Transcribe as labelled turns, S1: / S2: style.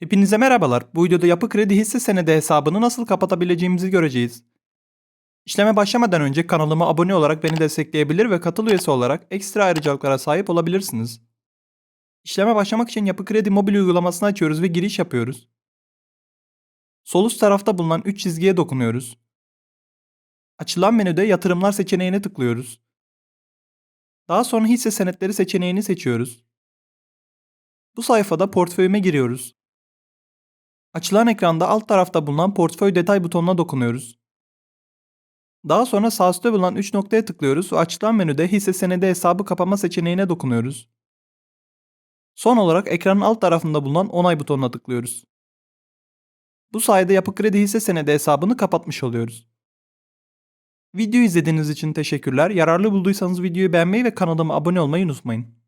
S1: Hepinize merhabalar. Bu videoda yapı kredi hisse senedi hesabını nasıl kapatabileceğimizi göreceğiz. İşleme başlamadan önce kanalıma abone olarak beni destekleyebilir ve katıl üyesi olarak ekstra ayrıcalıklara sahip olabilirsiniz. İşleme başlamak için Yapı Kredi mobil uygulamasını açıyoruz ve giriş yapıyoruz. Sol üst tarafta bulunan 3 çizgiye dokunuyoruz. Açılan menüde yatırımlar seçeneğine tıklıyoruz. Daha sonra hisse senetleri seçeneğini seçiyoruz. Bu sayfada portföyüme giriyoruz. Açılan ekranda alt tarafta bulunan portföy detay butonuna dokunuyoruz. Daha sonra sağ üstte bulunan 3 noktaya tıklıyoruz ve açılan menüde hisse senedi hesabı kapama seçeneğine dokunuyoruz. Son olarak ekranın alt tarafında bulunan onay butonuna tıklıyoruz. Bu sayede Yapı Kredi hisse senedi hesabını kapatmış oluyoruz. Video izlediğiniz için teşekkürler. Yararlı bulduysanız videoyu beğenmeyi ve kanalıma abone olmayı unutmayın.